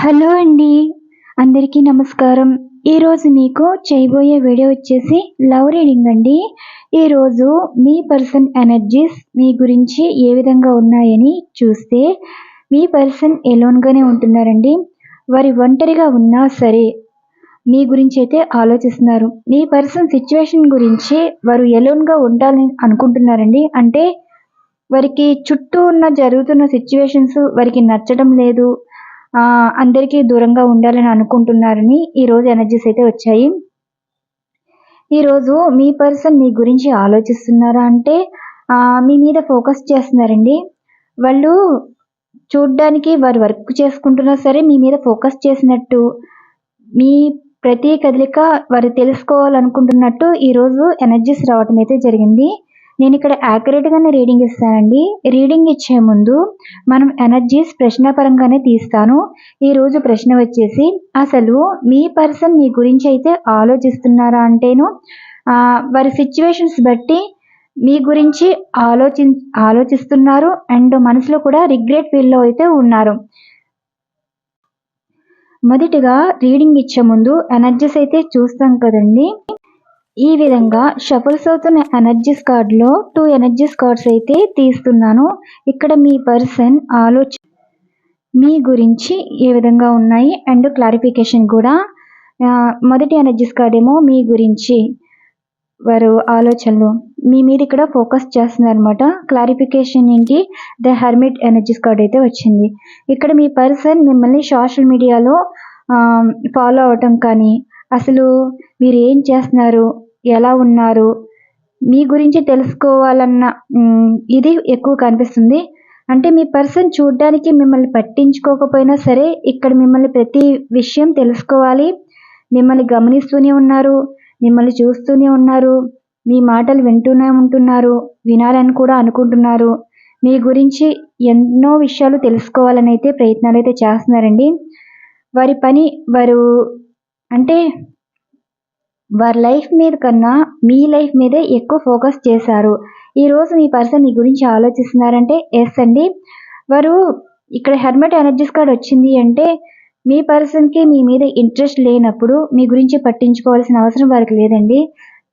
Hello అండి. అందరికీ నమస్కారం. ఈరోజు మీకు చేయబోయే వీడియో వచ్చేసి లవ్ రీడింగ్ అండి. ఈరోజు మీ పర్సన్ ఎనర్జీస్ మీ గురించి ఏ విధంగా ఉన్నాయని చూస్తే మీ పర్సన్ ఎలోన్గానే ఉంటున్నారండి. వారి ఒంటరిగా ఉన్నా సరే మీ గురించి అయితే ఆలోచిస్తున్నారు. మీ పర్సన్ సిచ్యువేషన్ గురించి వారు ఎలోన్గా ఉండాలని అనుకుంటున్నారండి. అంటే వారికి చుట్టూ ఉన్న జరుగుతున్న సిచ్యువేషన్స్ వారికి నచ్చడం లేదు. అందరికీ దూరంగా ఉండాలని అనుకుంటున్నారని ఈరోజు ఎనర్జీస్ అయితే వచ్చాయి. ఈరోజు మీ పర్సన్ మీ గురించి ఆలోచిస్తున్నారా అంటే మీ మీద ఫోకస్ చేస్తున్నారండి. వాళ్ళు చూడ్డానికి వారు వర్క్ చేసుకుంటున్నా సరే మీ మీద ఫోకస్ చేసినట్టు మీ ప్రతి కదలిక వారు తెలుసుకోవాలనుకుంటున్నట్టు ఈరోజు ఎనర్జీస్ రావటం అయితే జరిగింది. నేను ఇక్కడ యాక్యురేట్గానే రీడింగ్ ఇస్తానండి. రీడింగ్ ఇచ్చే ముందు మనం ఎనర్జీస్ ప్రశ్నపరంగానే తీస్తాను. ఈరోజు ప్రశ్న వచ్చేసి అసలు మీ పర్సన్ మీ గురించి అయితే ఆలోచిస్తున్నారా అంటేను వారి సిచ్యువేషన్స్ బట్టి మీ గురించి ఆలోచి ఆలోచిస్తున్నారు అండ్ మనసులో కూడా రిగ్రెట్ ఫీల్లో అయితే ఉన్నారు. మొదటిగా రీడింగ్ ఇచ్చే ముందు ఎనర్జీస్ అయితే చూస్తాం కదండి. ఈ విధంగా షఫల్స్ అవుతున్న ఎనర్జీస్ కార్డ్లో టూ ఎనర్జీస్ కార్డ్స్ అయితే తీస్తున్నాను. ఇక్కడ మీ పర్సన్ ఆలోచ మీ గురించి ఏ విధంగా ఉన్నాయి? అండ్ క్లారిఫికేషన్ కూడా. మొదటి ఎనర్జీస్ కార్డ్ ఏమో మీ గురించి వారు ఆలోచనలు. మీ మీద ఇక్కడ ఫోకస్ చేస్తున్నారనమాట క్లారిఫికేషన్ ఏంటి? ద హెర్మిట్ ఎనర్జీస్ కార్డ్ అయితే వచ్చింది. ఇక్కడ మీ పర్సన్ మిమ్మల్ని సోషల్ మీడియాలో ఫాలో అవటం కానీ అసలు మీరు ఏం చేస్తున్నారు? ఎలా ఉన్నారు? మీ గురించి తెలుసుకోవాలన్న ఇది ఎక్కువ కనిపిస్తుంది. అంటే మీ పర్సన్ చూడ్డానికి మిమ్మల్ని పట్టించుకోకపోయినా సరే ఇక్కడ మిమ్మల్ని ప్రతి విషయం తెలుసుకోవాలి. మిమ్మల్ని గమనిస్తూనే ఉన్నారు మిమ్మల్ని చూస్తూనే ఉన్నారు మీ మాటలు వింటూనే ఉంటున్నారు వినాలని కూడా అనుకుంటున్నారు. మీ గురించి ఎన్నో విషయాలు తెలుసుకోవాలని అయితే ప్రయత్నాలు అయితే చేస్తున్నారండి. వారి పని వారు అంటే వారి లైఫ్ మీద కన్నా మీ లైఫ్ మీదే ఎక్కువ ఫోకస్ చేశారు. ఈరోజు మీ పర్సన్ మీ గురించి ఆలోచిస్తున్నారంటే ఎస్ అండి. వారు ఇక్కడ హెర్మెట్ ఎనర్జీస్ కార్డ్ వచ్చింది అంటే మీ పర్సన్కి మీ మీద ఇంట్రెస్ట్ లేనప్పుడు మీ గురించి పట్టించుకోవాల్సిన అవసరం వారికి లేదండి.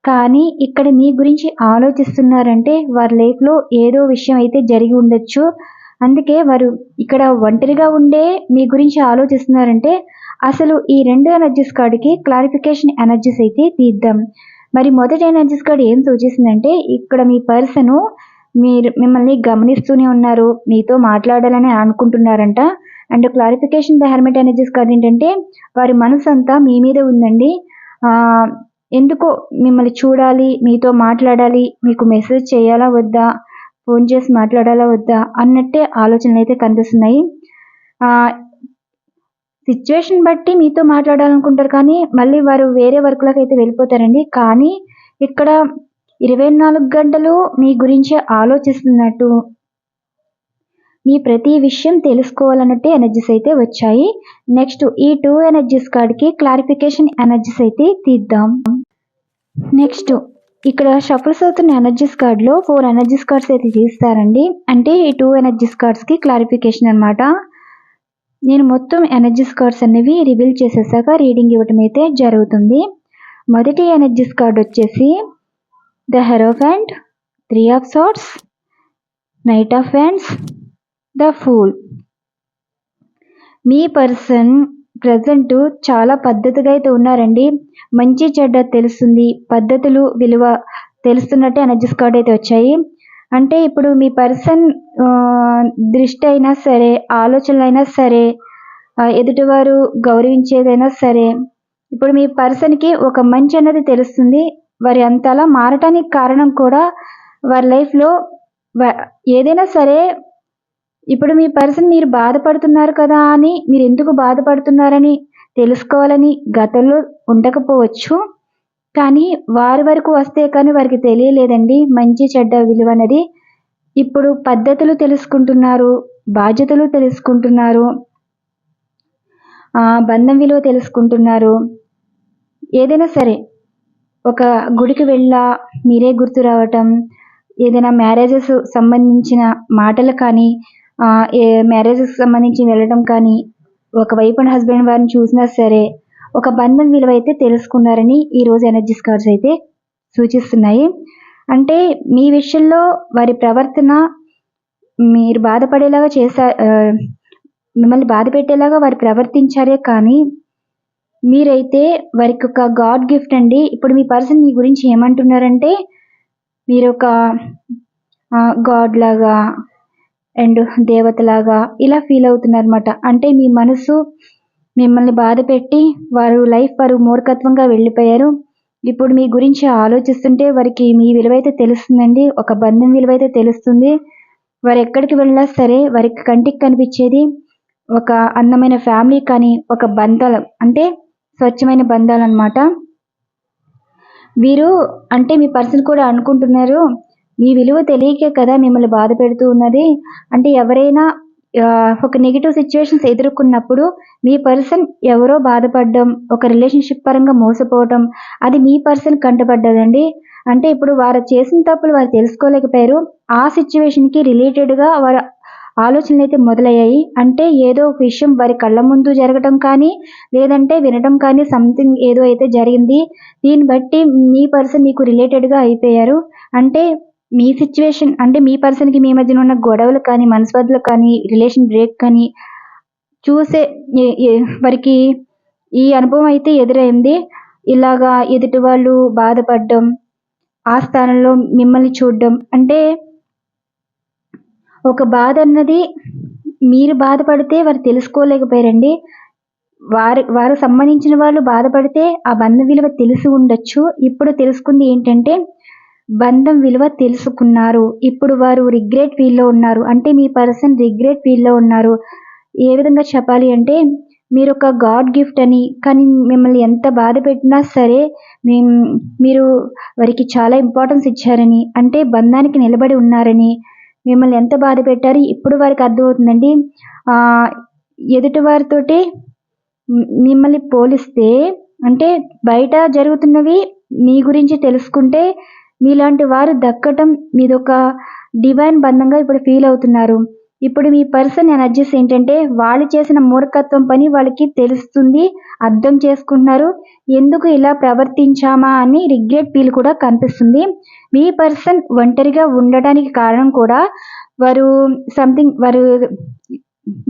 కానీ ఇక్కడ మీ గురించి ఆలోచిస్తున్నారంటే వారి లైఫ్లో ఏదో విషయం అయితే జరిగి ఉండొచ్చు. అందుకే వారు ఇక్కడ ఒంటరిగా ఉండే మీ గురించి ఆలోచిస్తున్నారంటే అసలు ఈ రెండు ఎనర్జీస్ కార్డుకి క్లారిఫికేషన్ ఎనర్జీస్ అయితే తీద్దాం. మరి మొదటి ఎనర్జీస్ కార్డ్ ఏం సూచిస్తుందంటే ఇక్కడ మీ పర్సను మీరు మిమ్మల్ని గమనిస్తూనే ఉన్నారు మీతో మాట్లాడాలని అనుకుంటున్నారంట. And clarification the hermit energies card ఏంటంటే వారి మనసు అంతా మీ మీద ఉందండి. ఎందుకో మిమ్మల్ని చూడాలి మీతో మాట్లాడాలి మీకు మెసేజ్ చేయాలా వద్దా ఫోన్ చేసి మాట్లాడాలా వద్దా అన్నట్టే ఆలోచనలు అయితే కనిపిస్తున్నాయి సిచ్యువేషన్ బట్టి మీతో మాట్లాడాలనుకుంటారు కానీ మళ్ళీ వారు వేరే వర్క్లకు అయితే వెళ్ళిపోతారండి. కానీ ఇక్కడ ఇరవై నాలుగు గంటలు మీ గురించి ఆలోచిస్తున్నట్టు మీ ప్రతి విషయం తెలుసుకోవాలన్నట్టు ఎనర్జీస్ అయితే వచ్చాయి. నెక్స్ట్ ఈ టూ ఎనర్జీస్ కార్డ్కి క్లారిఫికేషన్ ఎనర్జీస్ అయితే తీద్దాం. నెక్స్ట్ ఇక్కడ షఫల్స్ అవుతున్న ఎనర్జీస్ కార్డ్లో ఫోర్ ఎనర్జీస్ కార్డ్స్ అయితే తీస్తారండి. అంటే ఈ టూ ఎనర్జీస్ కార్డ్స్కి క్లారిఫికేషన్ అనమాట నేను మొత్తం ఎనర్జీస్ కార్డ్స్ అనేవి రివీల్ చేసేసాక రీడింగ్ ఇవ్వటం అయితే జరుగుతుంది. మొదటి ఎనర్జీస్ కార్డ్ వచ్చేసి the hierophant three of swords knight of wands the fool me person present చాలా పద్ధతిగా అయితే ఉన్నారండి. మంచి చెడ్డ తెలుస్తుంది. పద్ధతులు విలువ తెలుస్తున్నట్టు ఎనర్జీస్ కార్డ్ అయితే వచ్చాయి. అంటే ఇప్పుడు మీ పర్సన్ దృష్టి అయినా సరే ఆలోచనలైనా సరే ఎదుటివారు గౌరవించేదైనా సరే ఇప్పుడు మీ పర్సన్కి ఒక మంచి అన్నది తెలుస్తుంది. వారి అంతలా మారటానికి కారణం కూడా వారి లైఫ్లో ఏదైనా సరే ఇప్పుడు మీ పర్సన్ మీరు బాధపడుతున్నారు కదా అని మీరు ఎందుకు బాధపడుతున్నారని తెలుసుకోవాలని గతంలో ఉండకపోవచ్చు. కానీ వారి వరకు వస్తే కానీ వారికి తెలియలేదండి. మంచి చెడ్డ విలువ అనేది ఇప్పుడు పద్ధతులు తెలుసుకుంటున్నారు బాధ్యతలు తెలుసుకుంటున్నారు బంధం విలువ తెలుసుకుంటున్నారు. ఏదైనా సరే ఒక గుడికి వెళ్ళా మీరే గుర్తు రావటం ఏదైనా మ్యారేజెస్ సంబంధించిన మాటలు కానీ మ్యారేజెస్ సంబంధించి వెళ్ళడం కానీ ఒక వైఫ్ హస్బెండ్ వారిని చూసినా సరే ఒక బంధం విలువ అయితే తెలుసుకున్నారని ఈరోజు ఎనర్జీస్ కార్డ్స్ అయితే సూచిస్తున్నాయి. అంటే మీ విషయంలో వారి ప్రవర్తన మీరు బాధపడేలాగా చేసా మిమ్మల్ని బాధ పెట్టేలాగా వారు ప్రవర్తించారే కానీ మీరైతే వారికి ఒక గాడ్ గిఫ్ట్ అండి. ఇప్పుడు మీ పర్సన్ మీ గురించి ఏమంటున్నారంటే మీరు ఒక గాడ్ లాగా అండ్ దేవతలాగా ఇలా ఫీల్ అవుతున్నారన్నమాట. అంటే మీ మనసు మిమ్మల్ని బాధ పెట్టి వారు లైఫ్ వారు మూర్ఖత్వంగా వెళ్ళిపోయారు. ఇప్పుడు మీ గురించి ఆలోచిస్తుంటే వారికి మీ విలువైతే తెలుస్తుందండి. ఒక బంధం విలువైతే తెలుస్తుంది. వారు ఎక్కడికి వెళ్ళినా సరే వారికి కంటికి కనిపించేది ఒక అందమైన ఫ్యామిలీ కానీ ఒక బంధాలు అంటే స్వచ్ఛమైన బంధాలు అనమాట వీరు అంటే మీ పర్సన్ కూడా అనుకుంటున్నారు మీ విలువ తెలియకే కదా మిమ్మల్ని బాధ పెడుతూ ఉన్నది. అంటే ఎవరైనా ఒక నెగిటివ్ సిచ్యువేషన్స్ ఎదుర్కొన్నప్పుడు మీ పర్సన్ ఎవరో బాధపడడం ఒక రిలేషన్షిప్ పరంగా మోసపోవడం అది మీ పర్సన్ కంటపడ్డదండి. అంటే ఇప్పుడు వారు చేసిన తప్పులు వారు తెలుసుకోలేకపోయారు. ఆ సిచ్యువేషన్కి రిలేటెడ్గా వారు ఆలోచనలు అయితే మొదలయ్యాయి. అంటే ఏదో ఒక విషయం వారి కళ్ళ ముందు జరగడం కానీ లేదంటే వినడం కానీ సంథింగ్ ఏదో అయితే జరిగింది. దీన్ని బట్టి మీ పర్సన్ మీకు రిలేటెడ్గా అయిపోయారు. అంటే మీ సిచ్యువేషన్ అంటే మీ పర్సన్కి మీ మధ్యన ఉన్న గొడవలు కానీ మనస్పర్ధలు కానీ రిలేషన్ బ్రేక్ కానీ చూసే వారికి ఈ అనుభవం అయితే ఎదురైంది. ఇలాగా ఎదుటి వాళ్ళు బాధపడడం ఆ స్థానంలో మిమ్మల్ని చూడడం అంటే ఒక బాధ అన్నది మీరు బాధపడితే వారు తెలుసుకోలేకపోయారండి. వారు వారు సంబంధించిన వాళ్ళు బాధపడితే ఆ బంధ విలువ తెలిసి ఉండొచ్చు. ఇప్పుడు తెలుసుకుంది ఏంటంటే బంధం విలువ తెలుసుకున్నారు. ఇప్పుడు వారు రిగ్రెట్ ఫీల్లో ఉన్నారు. అంటే మీ పర్సన్ రిగ్రెట్ ఫీల్లో ఉన్నారు. ఏ విధంగా చెప్పాలి అంటే మీరు ఒక గాడ్ గిఫ్ట్ అని కానీ మిమ్మల్ని ఎంత బాధ పెట్టినా సరే మేం- మీరు వారికి చాలా ఇంపార్టెన్స్ ఇచ్చారని అంటే బంధానికి నిలబడి ఉన్నారని మిమ్మల్ని ఎంత బాధ పెట్టారు ఇప్పుడు వారికి అర్థమవుతుందండి. ఎదుటి వారితోటి మిమ్మల్ని పోలిస్తే అంటే బయట జరుగుతున్నవి మీ గురించి తెలుసుకుంటే మీలాంటి వారు దక్కటం మీదొక డివైన్ బంధంగా ఇప్పుడు ఫీల్ అవుతున్నారు. ఇప్పుడు మీ పర్సన్ ఎనర్జీస్ ఏంటంటే వాళ్ళు చేసిన మూర్ఖత్వం పని వాళ్ళకి తెలుస్తుంది అర్థం చేసుకుంటున్నారు. ఎందుకు ఇలా ప్రవర్తించామా అని రిగ్రెట్ ఫీల్ కూడా కనిపిస్తుంది. మీ పర్సన్ ఒంటరిగా ఉండడానికి కారణం కూడా వారు సంథింగ్ వారు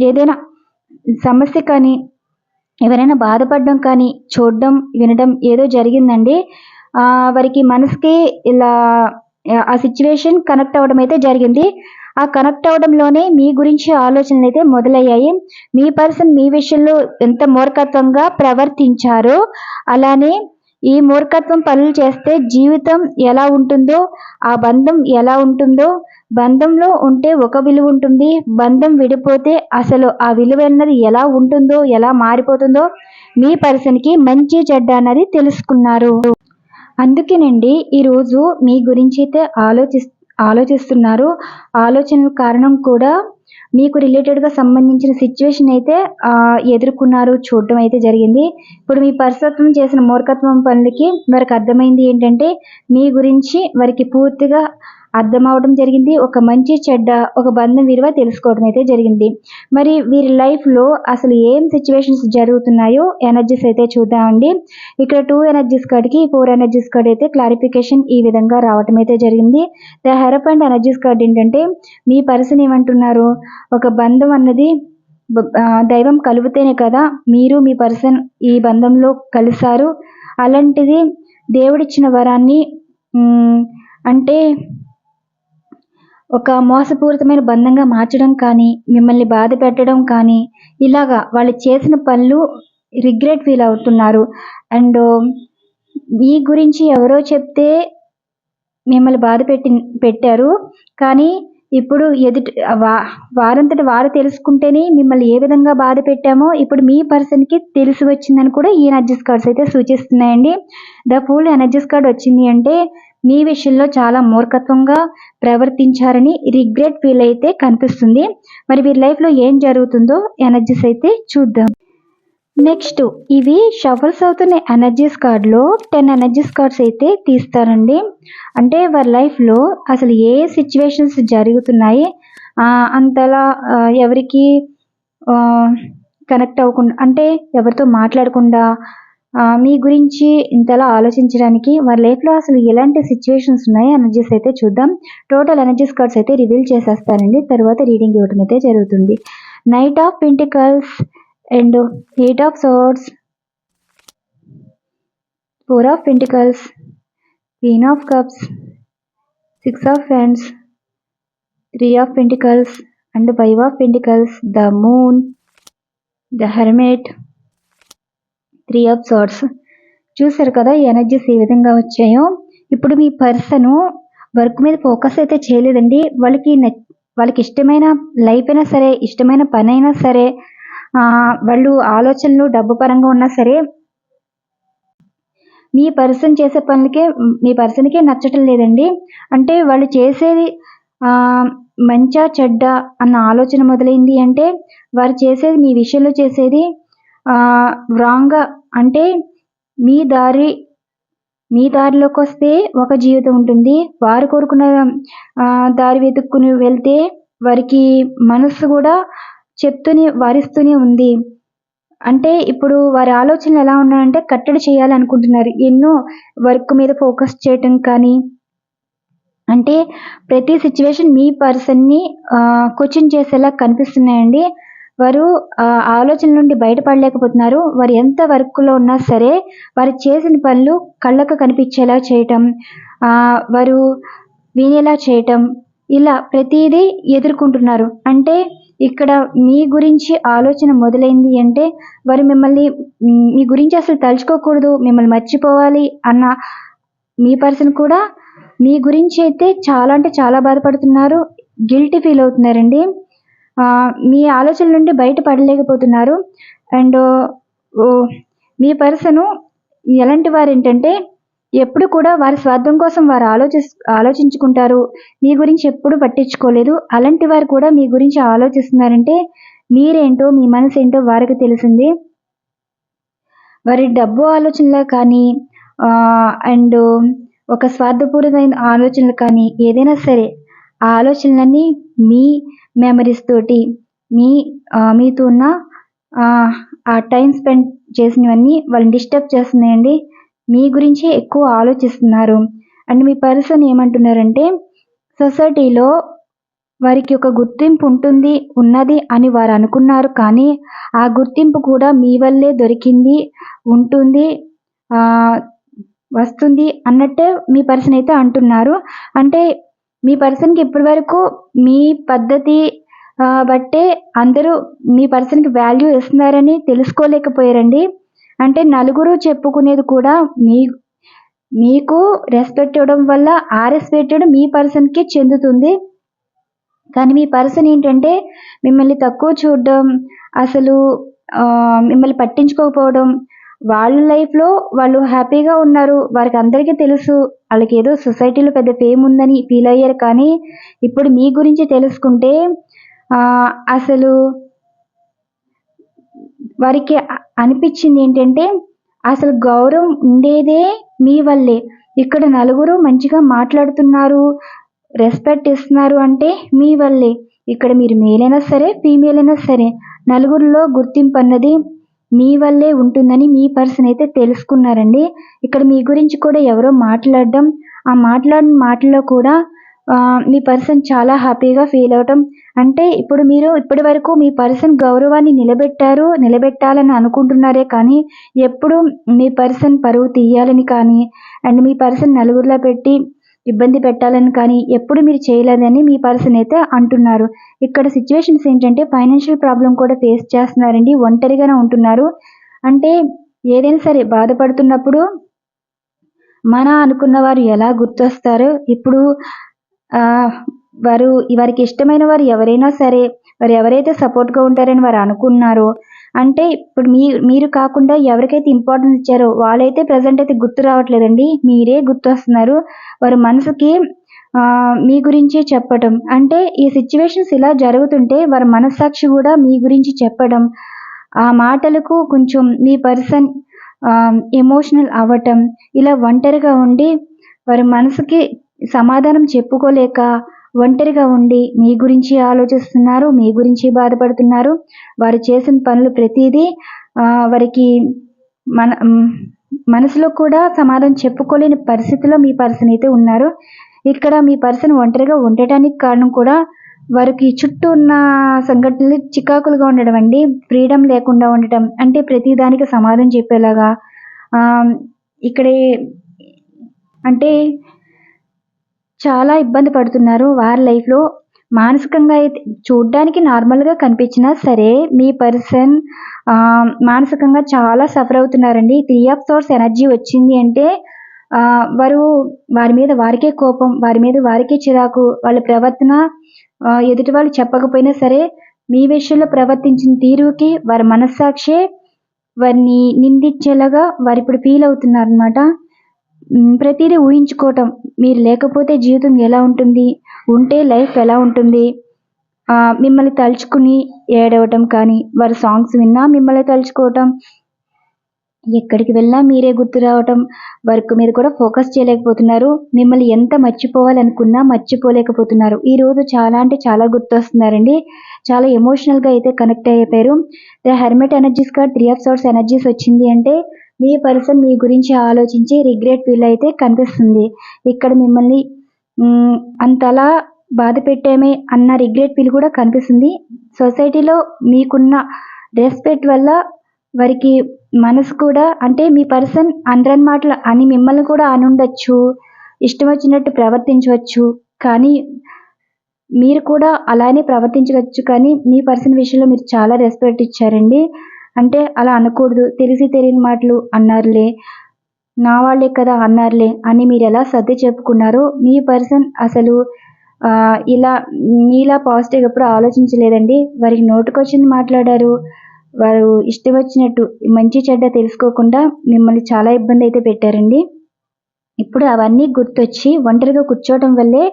ఏదైనా సమస్య కానీ ఎవరైనా బాధపడడం కానీ చూడడం వినడం ఏదో జరిగిందండి. వారికి మనసుకి ఇలా ఆ సిచ్యువేషన్ కనెక్ట్ అవ్వడం అయితే జరిగింది. ఆ కనెక్ట్ అవ్వడంలోనే మీ గురించి ఆలోచనలు అయితే మొదలయ్యాయి. మీ పర్సన్ మీ విషయంలో ఎంత మూర్ఖత్వంగా ప్రవర్తించారో అలానే ఈ మూర్ఖత్వం పనులు చేస్తే జీవితం ఎలా ఉంటుందో ఆ బంధం ఎలా ఉంటుందో బంధంలో ఉంటే ఒక విలువ ఉంటుంది బంధం విడిపోతే అసలు ఆ విలువ అన్నది ఎలా ఉంటుందో ఎలా మారిపోతుందో మీ పర్సన్కి మంచి చెడ్డ అన్నది తెలుసుకున్నారు. అందుకేనండి ఈరోజు మీ గురించి అయితే ఆలోచి ఆలోచిస్తున్నారు. ఆలోచన కారణం కూడా మీకు రిలేటెడ్గా సంబంధించిన సిచ్యువేషన్ అయితే ఎదుర్కొన్నారు చూడడం అయితే జరిగింది. ఇప్పుడు మీ పరసత్వం చేసిన మూర్ఖత్వం పనులకి వారికి అర్థమైంది ఏంటంటే మీ గురించి వారికి పూర్తిగా అర్థం జరిగింది. ఒక మంచి చెడ్డ ఒక బంధం విలువ తెలుసుకోవడం అయితే జరిగింది. మరి వీరి లైఫ్లో అసలు ఏం సిచ్యువేషన్స్ జరుగుతున్నాయో ఎనర్జీస్ అయితే చూద్దామండి. ఇక్కడ టూ ఎనర్జీస్ కార్డ్కి ఫోర్ ఎనర్జీస్ కార్డ్ అయితే క్లారిఫికేషన్ ఈ విధంగా రావటం అయితే జరిగింది. ద హెరప్ అండ్ ఎనర్జీస్ కార్డ్ ఏంటంటే మీ పర్సన్ ఏమంటున్నారు? ఒక బంధం అన్నది దైవం కలిపితేనే కదా మీరు మీ పర్సన్ ఈ బంధంలో కలిశారు. అలాంటిది దేవుడిచ్చిన వరాన్ని అంటే ఒక మోసపూరితమైన బంధంగా మార్చడం కానీ మిమ్మల్ని బాధ పెట్టడం కానీ ఇలాగా వాళ్ళు చేసిన పనులు రిగ్రెట్ ఫీల్ అవుతున్నారు. అండ్ మీ గురించి ఎవరో చెప్తే మిమ్మల్ని బాధ పెట్టి పెట్టారు. కానీ ఇప్పుడు ఎదుటి వా వారంతటి వారు తెలుసుకుంటేనే మిమ్మల్ని ఏ విధంగా బాధ పెట్టామో ఇప్పుడు మీ పర్సన్కి తెలిసి వచ్చిందని కూడా ఈ ఎనర్జీస్ కార్డ్స్ అయితే సూచిస్తున్నాయండి. ద ఫుల్ ఎనర్జీస్ కార్డ్ వచ్చింది అంటే మీ విషయంలో చాలా మూర్ఖత్వంగా ప్రవర్తించారని రిగ్రెట్ ఫీల్ అయితే కనిపిస్తుంది. మరి వీరి లైఫ్లో ఏం జరుగుతుందో ఎనర్జీస్ అయితే చూద్దాం. నెక్స్ట్ ఇవి షఫల్స్ అవుతున్న ఎనర్జీస్ కార్డ్లో టెన్ ఎనర్జీస్ కార్డ్స్ అయితే తీస్తారండి. అంటే వారి లైఫ్లో అసలు ఏ సిచ్యువేషన్స్ జరుగుతున్నాయి? అంతలా ఎవరికి కనెక్ట్ అవ్వకుండా అంటే ఎవరితో మాట్లాడకుండా మీ గురించి ఇంతలా ఆలోచించడానికి వారి లైఫ్లో అసలు ఎలాంటి సిచ్యువేషన్స్ ఉన్నాయి? ఎనర్జీస్ అయితే చూద్దాం. టోటల్ ఎనర్జీస్ కార్డ్స్ అయితే రివీల్ చేసేస్తానండి. తర్వాత రీడింగ్ ఇవ్వడం అయితే జరుగుతుంది. Knight of pentacles and eight of swords four of pentacles queen of cups six of wands three of pentacles and five of pentacles the moon the hermit three of swords చూసారు కదా energies ఏ విధంగా వచ్చాయో. ఇప్పుడు మీ person work మీద focus అయితే చేయలేదండి. వాళ్ళకి వాళ్ళకి ఇష్టమైన లైఫ్ అయినా సరే ఇష్టమైన పని అయినా సరే వాళ్ళు ఆలోచనలు డబ్బు పరంగా ఉన్నా సరే మీ పర్సన్ చేసే పనులకే మీ పర్సన్కే నచ్చటం లేదండి. అంటే వాళ్ళు చేసేది మంచా చెడ్డ అన్న ఆలోచన మొదలైంది అంటే వారు చేసేది మీ విషయంలో చేసేది రాంగ్గా అంటే మీ దారి మీ దారిలోకి వస్తే ఒక జీవితం ఉంటుంది. వారు కోరుకున్న దారి వెతుక్కుని వెళ్తే వారికి మనసు కూడా చెప్తూనే వారిస్తూనే ఉంది. అంటే ఇప్పుడు వారి ఆలోచనలు ఎలా ఉన్నాయంటే కట్టడి చేయాలనుకుంటున్నారు. ఎన్నో వర్క్ మీద ఫోకస్ చేయటం కానీ అంటే ప్రతి సిచ్యువేషన్ మీ పర్సన్ని క్వశ్చన్ చేసేలా కనిపిస్తున్నాయండి. వారు ఆలోచన నుండి బయటపడలేకపోతున్నారు. వారు ఎంత వర్క్లో ఉన్నా సరే వారు చేసిన పనులు కళ్ళకు కనిపించేలా చేయటం వారు వినేలా చేయటం ఇలా ప్రతిదీ ఎదుర్కొంటున్నారు. అంటే ఇక్కడ మీ గురించి ఆలోచన మొదలైంది అంటే వారు మిమ్మల్ని మీ గురించి అసలు తలుచుకోకూడదు మిమ్మల్ని మర్చిపోవాలి అన్న మీ పర్సన్ కూడా మీ గురించి అయితే చాలా అంటే చాలా బాధపడుతున్నారు గిల్టీ ఫీల్ అవుతున్నారండి. మీ ఆలోచన నుండి బయటపడలేకపోతున్నారు. అండ్ మీ పర్సను ఎలాంటి వారు ఏంటంటే ఎప్పుడు కూడా వారి స్వార్థం కోసం వారు ఆలోచి ఆలోచించుకుంటారు. మీ గురించి ఎప్పుడు పట్టించుకోలేదు. అలాంటి వారు కూడా మీ గురించి ఆలోచిస్తున్నారంటే మీరేంటో మీ మనసు ఏంటో వారికి తెలిసింది. వారి డబ్బు ఆలోచనలు కానీ అండ్ ఒక స్వార్థపూరితమైన ఆలోచనలు కానీ ఏదైనా సరే ఆ ఆలోచనలన్నీ మీ మెమరీస్ తోటి మీ మీతో ఉన్న ఆ, టైం స్పెండ్ చేసినవన్నీ వాళ్ళని డిస్టర్బ్ చేస్తున్నాయండి. మీ గురించి ఎక్కువ ఆలోచిస్తున్నారు. అండ్ మీ పర్సన్ ఏమంటున్నారంటే సొసైటీలో వారికి ఒక గుర్తింపు ఉంటుంది ఉన్నది అని వారు అనుకున్నారు. కానీ ఆ గుర్తింపు కూడా మీ వల్లే దొరికింది ఉంటుంది వస్తుంది అన్నట్టే మీ పర్సన్ అయితే అంటున్నారు. అంటే మీ పర్సన్కి ఇప్పటి వరకు మీ పద్ధతి బట్టే అందరూ మీ పర్సన్కి వాల్యూ ఇస్తున్నారని తెలుసుకోలేకపోయారండి. అంటే నలుగురు చెప్పుకునేది కూడా మీ మీకు రెస్పెక్ట్ ఇవ్వడం వల్ల ఆ రెస్పెక్టెడ్ మీ పర్సన్కి చెందుతుంది. కానీ మీ పర్సన్ ఏంటంటే మిమ్మల్ని తక్కువ చూడడం అసలు మిమ్మల్ని పట్టించుకోకపోవడం వాళ్ళ లైఫ్లో వాళ్ళు హ్యాపీగా ఉన్నారు. వారికి అందరికీ తెలుసు. వాళ్ళకి ఏదో సొసైటీలో పెద్ద ఫేమ్ ఉందని ఫీల్ అయ్యారు. కానీ ఇప్పుడు మీ గురించి తెలుసుకుంటే అసలు వారికి అనిపించింది ఏంటంటే అసలు గౌరవం ఉండేదే మీ వల్లే. ఇక్కడ నలుగురు మంచిగా మాట్లాడుతున్నారు రెస్పెక్ట్ ఇస్తున్నారు అంటే మీ వల్లే. ఇక్కడ మీరు మేల్ అయినా సరే ఫీమేల్ అయినా సరే నలుగురిలో గుర్తింపు అన్నది మీ వల్లే ఉంటుందని మీ పర్సన్ అయితే తెలుసుకున్నారండి. ఇక్కడ మీ గురించి కూడా ఎవరో మాట్లాడడం ఆ మాట్లాడిన మాటల్లో కూడా మీ పర్సన్ చాలా హ్యాపీగా ఫీల్ అవటం. అంటే ఇప్పుడు మీరు ఇప్పటి వరకు మీ పర్సన్ గౌరవాన్ని నిలబెట్టారు నిలబెట్టాలని అనుకుంటున్నారే కానీ ఎప్పుడు మీ పర్సన్ పరువు తీయాలని కానీ అండ్ మీ పర్సన్ నలుగురిలో పెట్టి ఇబ్బంది పెట్టాలని కానీ ఎప్పుడు మీరు చేయలేదని మీ పర్సన్ అయితే అంటున్నారు. ఇక్కడ సిచ్యువేషన్స్ ఏంటంటే ఫైనాన్షియల్ ప్రాబ్లం కూడా ఫేస్ చేస్తున్నారండి. ఒంటరిగానే ఉంటున్నారు. అంటే ఏదైనా సరే బాధపడుతున్నప్పుడు మన అనుకున్న వారు ఎలా గుర్తొస్తారు ఇప్పుడు వారు వారికి ఇష్టమైన వారు ఎవరైనా సరే వారు ఎవరైతే సపోర్ట్గా ఉంటారని వారు అనుకున్నారో అంటే ఇప్పుడు మీ మీరు కాకుండా ఎవరికైతే ఇంపార్టెన్స్ ఇచ్చారో వాళ్ళైతే ప్రజెంట్ అయితే గుర్తు రావట్లేదండి. మీరే గుర్తు వస్తున్నారు వారి మనసుకి మీ గురించి చెప్పటం అంటే ఈ సిచ్యువేషన్స్ ఇలా జరుగుతుంటే వారి మనస్సాక్షి కూడా మీ గురించి చెప్పడం. ఆ మాటలకు కొంచెం మీ పర్సన్ ఎమోషనల్ అవ్వటం. ఇలా ఒంటరిగా ఉండి వారి మనసుకి సమాధానం చెప్పుకోలేక ఒంటరిగా ఉండి మీ గురించి ఆలోచిస్తున్నారు మీ గురించి బాధపడుతున్నారు. వారు చేసిన పనులు ప్రతిదీ వారికి మన మనసులో కూడా సమాధానం చెప్పుకోలేని పరిస్థితిలో మీ పర్సన్ అయితే ఉన్నారు. ఇక్కడ మీ పర్సన్ ఒంటరిగా ఉండటానికి కారణం కూడా వారికి చుట్టూ ఉన్న సంఘటనలు చికాకులుగా ఉండడం అండి. ఫ్రీడమ్ లేకుండా ఉండటం అంటే ప్రతిదానికి సమాధానం చెప్పేలాగా ఇక్కడ ఇక్కడే అంటే చాలా ఇబ్బంది పడుతున్నారు. వారి లైఫ్లో మానసికంగా అయితే చూడ్డానికి నార్మల్గా కనిపించినా సరే మీ పర్సన్ మానసికంగా చాలా సఫర్ అవుతున్నారండి. త్రీ ఆఫ్ సోర్స్ ఎనర్జీ వచ్చింది అంటే వారు వారి మీద వారికే కోపం వారి మీద వారికే చిరాకు వాళ్ళ ప్రవర్తన ఎదుటి వాళ్ళు చెప్పకపోయినా సరే మీ విషయంలో ప్రవర్తించిన తీరుకి వారి మనస్సాక్షే వారిని నిందించేలాగా వారు ఇప్పుడు ఫీల్ అవుతున్నారు అనమాట ప్రతిదీ ఊహించుకోవటం. మీరు లేకపోతే జీవితం ఎలా ఉంటుంది? ఉంటే లైఫ్ ఎలా ఉంటుంది? మిమ్మల్ని తలుచుకుని ఏడవటం కానీ వారి సాంగ్స్ విన్నా మిమ్మల్ని తలుచుకోవటం ఎక్కడికి వెళ్ళినా మీరే గుర్తు రావటం వర్క్ మీద కూడా ఫోకస్ చేయలేకపోతున్నారు. మిమ్మల్ని ఎంత మర్చిపోవాలనుకున్నా మర్చిపోలేకపోతున్నారు. ఈ రోజు చాలా అంటే చాలా గుర్తొస్తున్నారండి. చాలా ఎమోషనల్గా అయితే కనెక్ట్ అయిపోయారు the hermit energies card three of swords energies వచ్చింది అంటే మీ పర్సన్ మీ గురించి ఆలోచించి రిగ్రెట్ ఫీల్ అయితే కనిపిస్తుంది. ఇక్కడ మిమ్మల్ని అంతలా బాధ పెట్టామే అన్న రిగ్రెట్ ఫీల్ కూడా కనిపిస్తుంది. సొసైటీలో మీకున్న రెస్పెక్ట్ వల్ల వారికి మనసు కూడా అంటే మీ పర్సన్ అనరన్ మాటలు అని మిమ్మల్ని కూడా అనుండొచ్చు. ఇష్టం వచ్చినట్టు ప్రవర్తించవచ్చు. కానీ మీరు కూడా అలానే ప్రవర్తించవచ్చు. కానీ మీ పర్సన్ విషయంలో మీరు చాలా రెస్పెక్ట్ ఇచ్చారండి. అంటే అలా అనకూడదు. తెలిసి తెలియని మాటలు అన్నారులే. నా వాళ్ళే కదా అన్నారులే అని మీరు ఎలా సర్ది చెప్పుకున్నారో మీ పర్సన్ అసలు ఇలా మీలా పాజిటివ్ ఎప్పుడు ఆలోచించలేదండి. వారికి నోటుకొచ్చింది మాట్లాడారు. వారు ఇష్టం వచ్చినట్టు మంచి చెడ్డ తెలుసుకోకుండా మిమ్మల్ని చాలా ఇబ్బంది అయితే పెట్టారండి. ఇప్పుడు అవన్నీ గుర్తొచ్చి ఒంటరిగా కూర్చోవటం వల్లే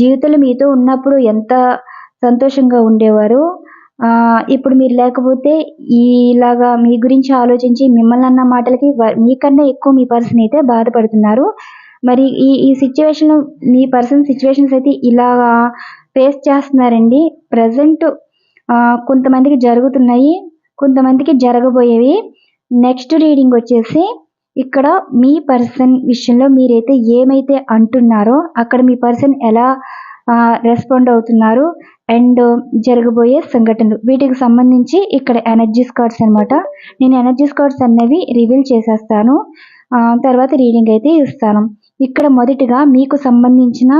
జీవితంలో మీతో ఉన్నప్పుడు ఎంత సంతోషంగా ఉండేవారు. ఇప్పుడు మీరు లేకపోతే ఇలాగా మీ గురించి ఆలోచించి మిమ్మల్ని అన్న మాటలకి మీకన్నా ఎక్కువ మీ పర్సన్ అయితే బాధపడుతున్నారు. మరి ఈ ఈ సిచ్యువేషన్ మీ పర్సన్ సిచ్యువేషన్స్ అయితే ఇలాగా ఫేస్ చేస్తున్నారండి. ప్రజెంట్ కొంతమందికి జరుగుతున్నాయి కొంతమందికి జరగబోయేవి. నెక్స్ట్ రీడింగ్ వచ్చేసి ఇక్కడ మీ పర్సన్ విషయంలో మీరైతే ఏమైతే అంటున్నారో అక్కడ మీ పర్సన్ ఎలా రెస్పాండ్ అవుతున్నారు. అండ్ జరగబోయే సంఘటనలు. వీటికి సంబంధించి ఇక్కడ ఎనర్జీస్ కార్డ్స్ అనమాట నేను ఎనర్జీస్ కార్డ్స్ అనేవి రివీల్ చేసేస్తాను. తర్వాత రీడింగ్ అయితే ఇస్తాను. ఇక్కడ మొదటిగా మీకు సంబంధించిన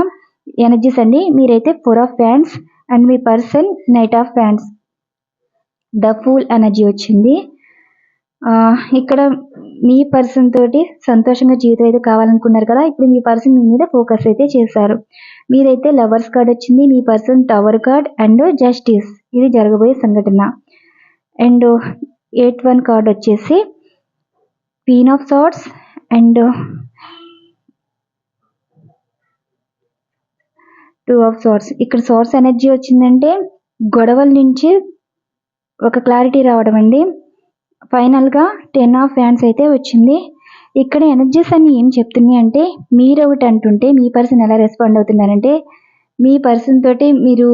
ఎనర్జీస్ అండి. మీరైతే ఫోర్ ఆఫ్ ఫ్యాన్స్ అండ్ మీ పర్సన్ నైట్ ఆఫ్ ఫ్యాన్స్ ద ఫూల్ ఎనర్జీ వచ్చింది. ఇక్కడ మీ పర్సన్ తోటి సంతోషంగా జీవితం అయితే కావాలనుకున్నారు కదా ఇప్పుడు మీ పర్సన్ మీ మీద ఫోకస్ అయితే చేశారు. మీరైతే లవర్స్ కార్డ్ వచ్చింది మీ person tower card and justice ఇది జరగబోయే సంఘటన. అండ్ ఎయిట్ వన్ కార్డ్ వచ్చేసి queen of swords and two of swords ఇక్కడ సోర్స్ ఎనర్జీ వచ్చిందంటే గొడవల నుంచి ఒక క్లారిటీ రావడం అండి. ఫైనల్గా టెన్ ఆఫ్ ఫ్యాన్స్ అయితే వచ్చింది. ఇక్కడ ఎనర్జీస్ అన్ని ఏం చెప్తున్నాయి అంటే మీరు ఒకటి అంటుంటే మీ పర్సన్ ఎలా రెస్పాండ్ అవుతున్నారంటే మీ పర్సన్ తోటి మీరు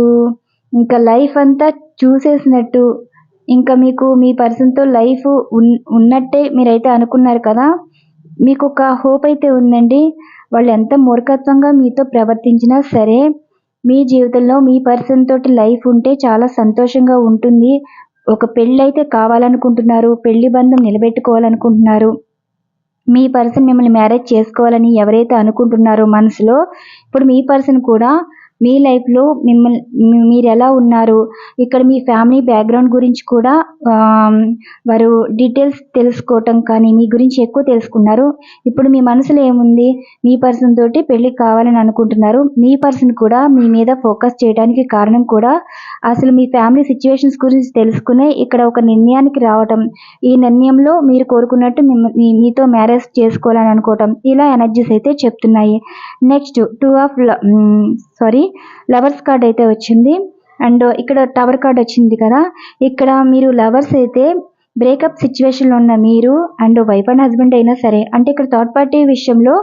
ఇంకా లైఫ్ అంతా చూసేసినట్టు ఇంకా మీకు మీ పర్సన్తో లైఫ్ ఉన్ ఉన్నట్టే మీరైతే అనుకున్నారు కదా మీకు ఒక హోప్ అయితే ఉందండి. వాళ్ళు ఎంత మూర్ఖత్వంగా మీతో ప్రవర్తించినా సరే మీ జీవితంలో మీ పర్సన్ తోటి లైఫ్ ఉంటే చాలా సంతోషంగా ఉంటుంది. ఒక పెళ్ళైతే అయితే కావాలనుకుంటున్నారు పెళ్ళి బంధం నిలబెట్టుకోవాలనుకుంటున్నారు. మీ పర్సన్ మిమ్మల్ని మ్యారేజ్ చేసుకోవాలని ఎవరైతే అనుకుంటున్నారో మనసులో ఇప్పుడు మీ పర్సన్ కూడా మీ లైఫ్లో మిమ్మల్ని మీరు ఎలా ఉన్నారు? ఇక్కడ మీ ఫ్యామిలీ బ్యాక్గ్రౌండ్ గురించి కూడా వారు డీటెయిల్స్ తెలుసుకోవటం కానీ మీ గురించి ఎక్కువ తెలుసుకున్నారు. ఇప్పుడు మీ మనసులో ఏముంది? మీ పర్సన్ తోటి పెళ్ళి కావాలని అనుకుంటున్నారు. మీ పర్సన్ కూడా మీ మీద ఫోకస్ చేయడానికి కారణం కూడా అసలు మీ ఫ్యామిలీ సిచ్యువేషన్స్ గురించి తెలుసుకునే ఇక్కడ ఒక నిర్ణయానికి రావటం. ఈ నిర్ణయంలో మీరు కోరుకున్నట్టు మిమ్మల్ని మీ- మీతో మ్యారేజ్ చేసుకోవాలని అనుకోవటం. ఇలా ఎనర్జీస్ అయితే చెప్తున్నాయి. Next two of sorry lovers card అయితే వచ్చింది. అండ్ ఇక్కడ టవర్ కార్డ్ వచ్చింది కదా. ఇక్కడ మీరు లవర్స్ అయితే బ్రేకప్ సిచ్యువేషన్లో ఉన్న మీరు అండ్ వైఫ్ అండ్ హస్బెండ్ అయినా సరే అంటే ఇక్కడ థర్డ్ పార్టీ విషయంలో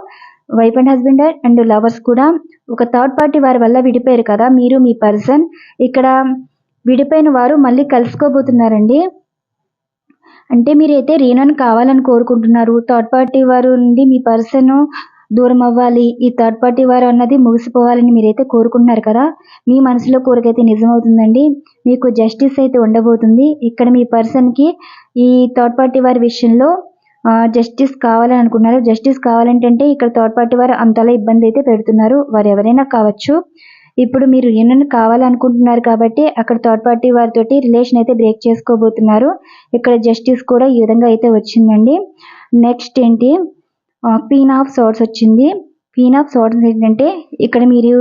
wife and husband and lovers కూడా ఒక థర్డ్ పార్టీ వారి వల్ల విడిపోయారు కదా మీరు మీ పర్సన్. ఇక్కడ విడిపోయిన వారు మళ్ళీ కలుసుకోబోతున్నారండి. అంటే మీరైతే రీనన్ కావాలని కోరుకుంటున్నారు. థర్డ్ పార్టీ వారు నుండి మీ పర్సన్ దూరం అవ్వాలి ఈ థర్డ్ పార్టీ వారు అన్నది ముగిసిపోవాలని మీరైతే కోరుకుంటున్నారు కదా? మీ మనసులో కోరికైతే నిజమవుతుందండి. మీకు జస్టిస్ అయితే ఉండబోతుంది. ఇక్కడ మీ పర్సన్కి ఈ థర్డ్ పార్టీ వారి విషయంలో జస్టిస్ కావాలని అనుకున్నారు జస్టిస్ కావాలంటే ఇక్కడ థర్డ్ పార్టీ వారు అంతలా ఇబ్బంది అయితే పెడుతున్నారు. వారు ఎవరైనా కావచ్చు. ఇప్పుడు మీరు యూనియన్ కావాలనుకుంటున్నారు కాబట్టి అక్కడ థర్డ్ పార్టీ వారితోటి రిలేషన్ అయితే బ్రేక్ చేసుకోబోతున్నారు. ఇక్కడ జస్టిస్ కూడా ఈ విధంగా అయితే వచ్చిందండి. నెక్స్ట్ ఏంటి? క్వీన్ ఆఫ్ సోర్స్ వచ్చింది. క్వీన్ ఆఫ్ సోర్స్ ఏంటంటే ఇక్కడ మీరు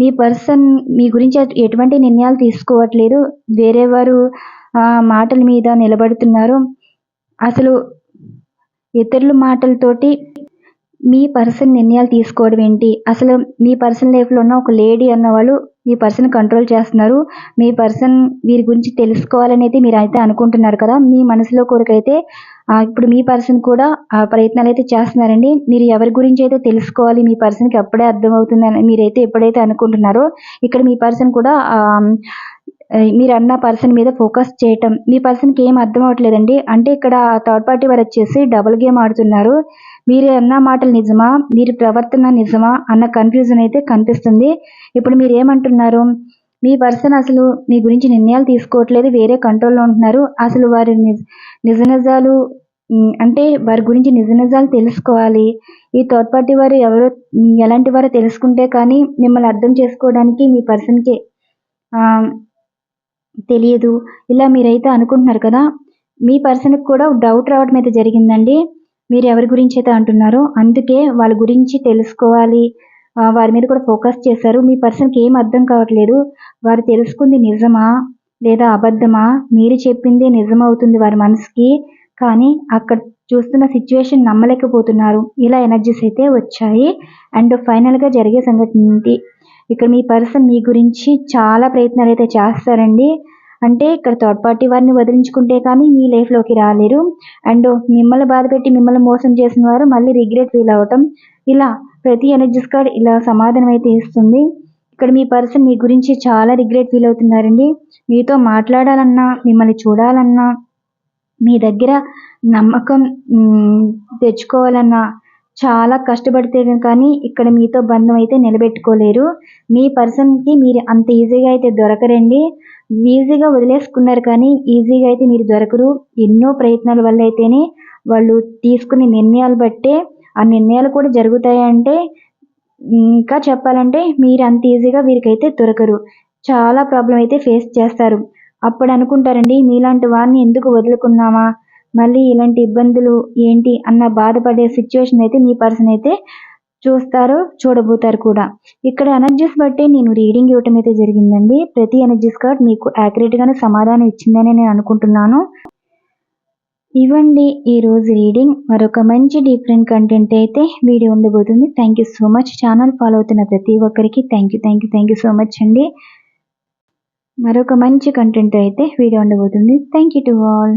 మీ పర్సన్ మీ గురించి ఎటువంటి నిర్ణయాలు తీసుకోవట్లేదు. వేరే వారు మాటల మీద నిలబడుతున్నారు. అసలు ఇతరుల మాటలతోటి మీ పర్సన్ నిర్ణయాలు తీసుకోవడం ఏంటి? అసలు మీ పర్సన్ లైఫ్లో ఉన్న ఒక లేడీ అన్న వాళ్ళు మీ పర్సన్ కంట్రోల్ చేస్తున్నారు. మీ పర్సన్ వీరి గురించి తెలుసుకోవాలని అయితే మీరు అయితే అనుకుంటున్నారు కదా. మీ మనసులో కోరికైతే ఇప్పుడు మీ పర్సన్ కూడా ఆ ప్రయత్నాలు అయితే చేస్తున్నారండి. మీరు ఎవరి గురించి అయితే తెలుసుకోవాలి మీ పర్సన్కి అప్పుడే అర్థమవుతుందని మీరైతే ఎప్పుడైతే అనుకుంటున్నారో ఇక్కడ మీ పర్సన్ కూడా మీరు అన్న పర్సన్ మీద ఫోకస్ చేయటం మీ పర్సన్కి ఏం అర్థం అవ్వట్లేదండి అంటే ఇక్కడ థర్డ్ పార్టీ వారు వచ్చేసి డబుల్ గేమ్ ఆడుతున్నారు. మీరు అన్న మాటలు నిజమా? మీరు ప్రవర్తన నిజమా? అన్న కన్ఫ్యూజన్ అయితే కనిపిస్తుంది. ఇప్పుడు మీరు ఏమంటున్నారు? మీ పర్సన్ అసలు మీ గురించి నిర్ణయాలు తీసుకోవట్లేదు వేరే కంట్రోల్లో ఉంటున్నారు. అసలు వారి నిజ నిజాలు అంటే వారి గురించి నిజ నిజాలు తెలుసుకోవాలి. ఈ థర్డ్ పార్టీ వారు ఎవరో ఎలాంటి వారో తెలుసుకుంటే కానీ మిమ్మల్ని అర్థం చేసుకోవడానికి మీ పర్సన్కి తెలియదు. ఇలా మీరైతే అనుకుంటున్నారు కదా మీ పర్సన్కి కూడా డౌట్ రావడం అయితే జరిగిందండి. మీరు ఎవరి గురించి అయితే అంటున్నారో అందుకే వాళ్ళ గురించి తెలుసుకోవాలి. వారి మీద కూడా ఫోకస్ చేశారు. మీ పర్సన్కి ఏం అర్థం కావట్లేదు. వారు తెలుసుకుంది నిజమా? లేదా అబద్ధమా? మీరు చెప్పిందే నిజమవుతుంది వారి మనసుకి. కానీ అక్కడ చూస్తున్న సిచ్యువేషన్ నమ్మలేకపోతున్నారు. ఇలా ఎనర్జీస్ అయితే వచ్చాయి. అండ్ ఫైనల్గా జరిగే సంఘటన ఏంటి? ఇక్కడ మీ పర్సన్ మీ గురించి చాలా ప్రయత్నాలు అయితే చేస్తారండి. అంటే ఇక్కడ థర్డ్ పార్టీ వారిని వదిలించుకుంటే కానీ మీ లైఫ్లోకి రాలేరు. అండ్ మిమ్మల్ని బాధపెట్టి మిమ్మల్ని మోసం చేసిన వారు మళ్ళీ రిగ్రెట్ ఫీల్ అవ్వటం ఇలా ప్రతి ఎనర్జీస్ కార్డ్ ఇలా సమాధానం అయితే ఇస్తుంది. ఇక్కడ మీ పర్సన్ మీ గురించి చాలా రిగ్రెట్ ఫీల్ అవుతున్నారండి. మీతో మాట్లాడాలన్నా మిమ్మల్ని చూడాలన్నా మీ దగ్గర నమ్మకం తెచ్చుకోవాలన్నా చాలా కష్టపడితే కానీ ఇక్కడ మీతో బంధం అయితే నిలబెట్టుకోలేరు. మీ పర్సన్కి మీరు అంత ఈజీగా అయితే దొరకరండి. ఈజీగా వదిలేసుకున్నారు కానీ ఈజీగా అయితే మీరు దొరకరు. ఎన్నో ప్రయత్నాల వల్ల అయితేనే వాళ్ళు తీసుకునే నిర్ణయాలు బట్టే ఆ నిర్ణయాలు కూడా జరుగుతాయంటే ఇంకా చెప్పాలంటే మీరు అంత ఈజీగా వీరికైతే దొరకరు. చాలా ప్రాబ్లం అయితే ఫేస్ చేస్తారు. అప్పుడు అనుకుంటారండి మీలాంటి వారిని ఎందుకు వదులుకున్నామా? మళ్ళీ ఇలాంటి ఇబ్బందులు ఏంటి అన్న బాధపడే సిచ్యువేషన్ అయితే మీ పర్సన్ అయితే చూస్తారు చూడబోతారు కూడా. ఇక్కడ ఎనర్జీస్ బట్టి నేను రీడింగ్ ఇవ్వటం అయితే జరిగిందండి. ప్రతి ఎనర్జీస్ కార్డ్ మీకు యాక్యురేట్గానే సమాధానం ఇచ్చిందని నేను అనుకుంటున్నాను. ఇవ్వండి. ఈరోజు రీడింగ్ మరొక మంచి డిఫరెంట్ కంటెంట్ అయితే వీడియో ఉండబోతుంది. Thank you so much channel follow అవుతున్న ప్రతి ఒక్కరికి thank you thank you thank you so much అండి. మరొక మంచి కంటెంట్ అయితే వీడియో ఉండబోతుంది. Thank you to all